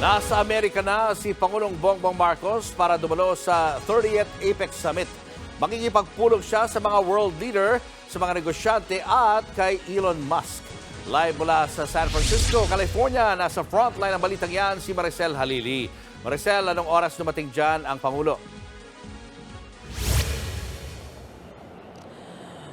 Nasa Amerika na si Pangulong Bongbong Marcos para dumalo sa 30th APEC Summit. Makikipagpulong siya sa mga world leader, sa mga negosyante at kay Elon Musk. Live mula sa San Francisco, California, nasa frontline ng balitang yan si Maricel Halili. Maricel, anong oras dumating dyan ang Pangulo?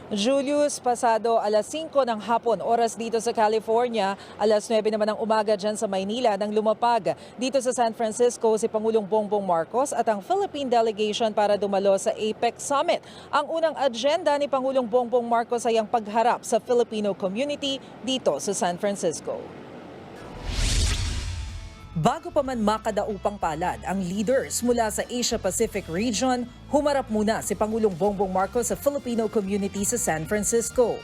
Julius, pasado alas 5 ng hapon, oras dito sa California, alas 9 naman ng umaga dyan sa Maynila nang lumapag dito sa San Francisco si Pangulong Bongbong Marcos at ang Philippine delegation para dumalo sa APEC Summit. Ang unang agenda ni Pangulong Bongbong Marcos ay ang pagharap sa Filipino community dito sa San Francisco. Bago pa man makadaupang palad ang leaders mula sa Asia-Pacific region, humarap muna si Pangulong Bongbong Marcos sa Filipino community sa San Francisco.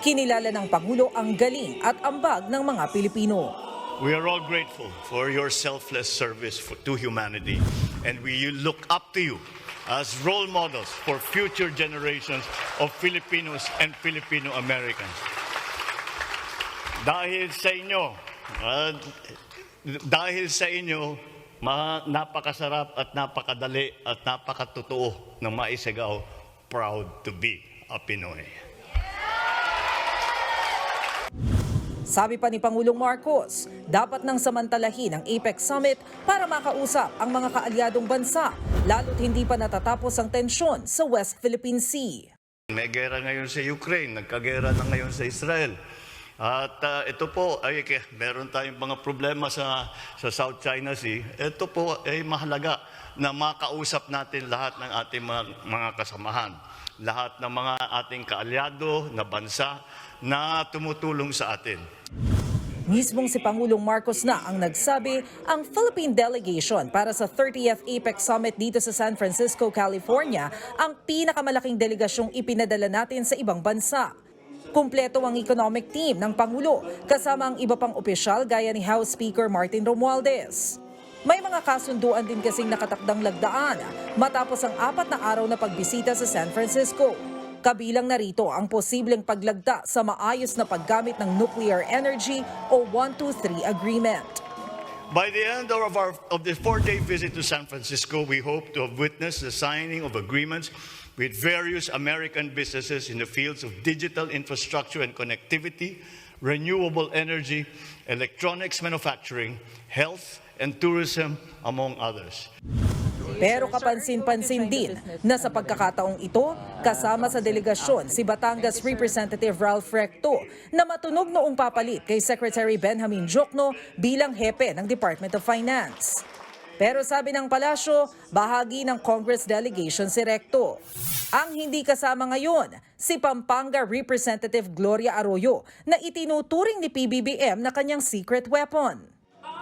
Kinilala ng Pangulo ang galing at ambag ng mga Pilipino. We are all grateful for your selfless service for, to humanity, and we look up to you as role models for future generations of Filipinos and Filipino Americans. Dahil sa inyo, uh, dahil sa inyo, ma- napakasarap at napakadali at napakatotoo na maisagaw, proud to be a Pinoy. Sabi pa ni Pangulong Marcos, dapat nang samantalahin ang APEC Summit para makausap ang mga kaalyadong bansa, lalo't hindi pa natatapos ang tensyon sa West Philippine Sea. May gera ngayon sa Ukraine, nagkagera na ngayon sa Israel. At ah, ito po, ay meron tayong mga problema sa, sa South China Sea. Ito po ay mahalaga na makausap natin lahat ng ating mga, mga kasamahan. Lahat ng mga ating kaalyado na bansa na tumutulong sa atin. Mismong si Pangulong Marcos na ang nagsabi ang Philippine delegation para sa 30th APEC Summit dito sa San Francisco, California, ang pinakamalaking delegasyong ipinadala natin sa ibang bansa. Kumpleto ang economic team ng Pangulo kasama ang iba pang opisyal gaya ni House Speaker Martin Romualdez. May mga kasunduan din kasing nakatakdang lagdaan matapos ang apat na araw na pagbisita sa San Francisco. Kabilang narito ang posibleng paglagda sa maayos na paggamit ng nuclear energy o 123 agreement. By the end of, our, of this four-day visit to San Francisco, we hope to have witnessed the signing of agreements with various American businesses in the fields of digital infrastructure and connectivity, renewable energy, electronics manufacturing, health, and tourism, among others. Pero kapansin-pansin din na sa pagkakataong ito, kasama sa delegasyon si Batangas Representative Ralph Recto na matunog noong papalit kay Secretary Benjamin Jokno bilang hepe ng Department of Finance. Pero sabi ng palasyo, bahagi ng Congress delegation si Recto. Ang hindi kasama ngayon, si Pampanga Representative Gloria Arroyo na itinuturing ni PBBM na kanyang secret weapon.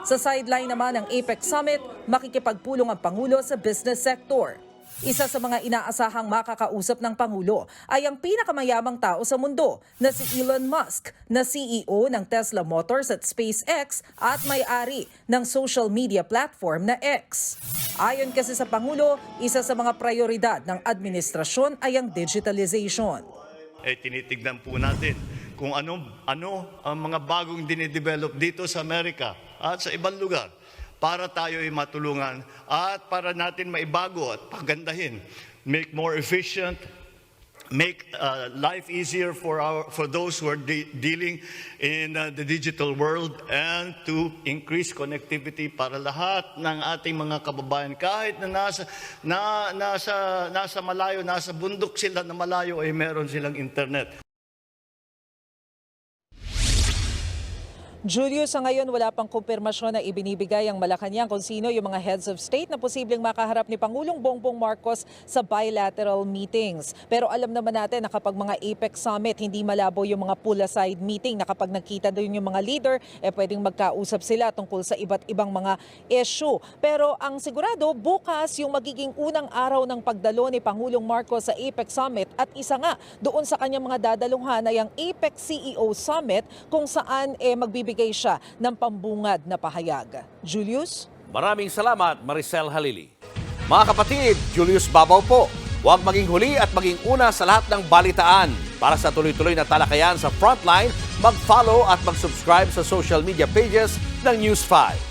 Sa sideline naman ng APEC Summit, makikipagpulong ang Pangulo sa business sector. Isa sa mga inaasahang makakausap ng Pangulo ay ang pinakamayamang tao sa mundo na si Elon Musk, na CEO ng Tesla Motors at SpaceX at may-ari ng social media platform na X. Ayon kasi sa Pangulo, isa sa mga prioridad ng administrasyon ay ang digitalization. eh tinitignan po natin kung ano ano ang mga bagong dinidevelop dito sa Amerika at sa ibang lugar para tayo ay matulungan at para natin maibago at pagandahin, make more efficient, make uh, life easier for our for those who are de- dealing in uh, the digital world and to increase connectivity para lahat ng ating mga kababayan. Kahit na nasa na nasa nasa malayo nasa bundok sila na malayo ay meron silang internet Julius, sa ngayon wala pang kumpirmasyon na ibinibigay ang Malacanang kung sino yung mga heads of state na posibleng makaharap ni Pangulong Bongbong Marcos sa bilateral meetings. Pero alam naman natin na kapag mga APEC summit, hindi malabo yung mga pull-aside meeting na kapag nagkita doon yung mga leader, eh pwedeng magkausap sila tungkol sa iba't ibang mga issue. Pero ang sigurado, bukas yung magiging unang araw ng pagdalo ni Pangulong Marcos sa APEC summit at isa nga doon sa kanyang mga dadaluhan ay ang APEC CEO Summit kung saan eh, magbibigay siya ng pambungad na pahayag. Julius? Maraming salamat, Maricel Halili. Mga kapatid, Julius Babaw po. Huwag maging huli at maging una sa lahat ng balitaan. Para sa tuloy-tuloy na talakayan sa Frontline, mag-follow at mag-subscribe sa social media pages ng News 5.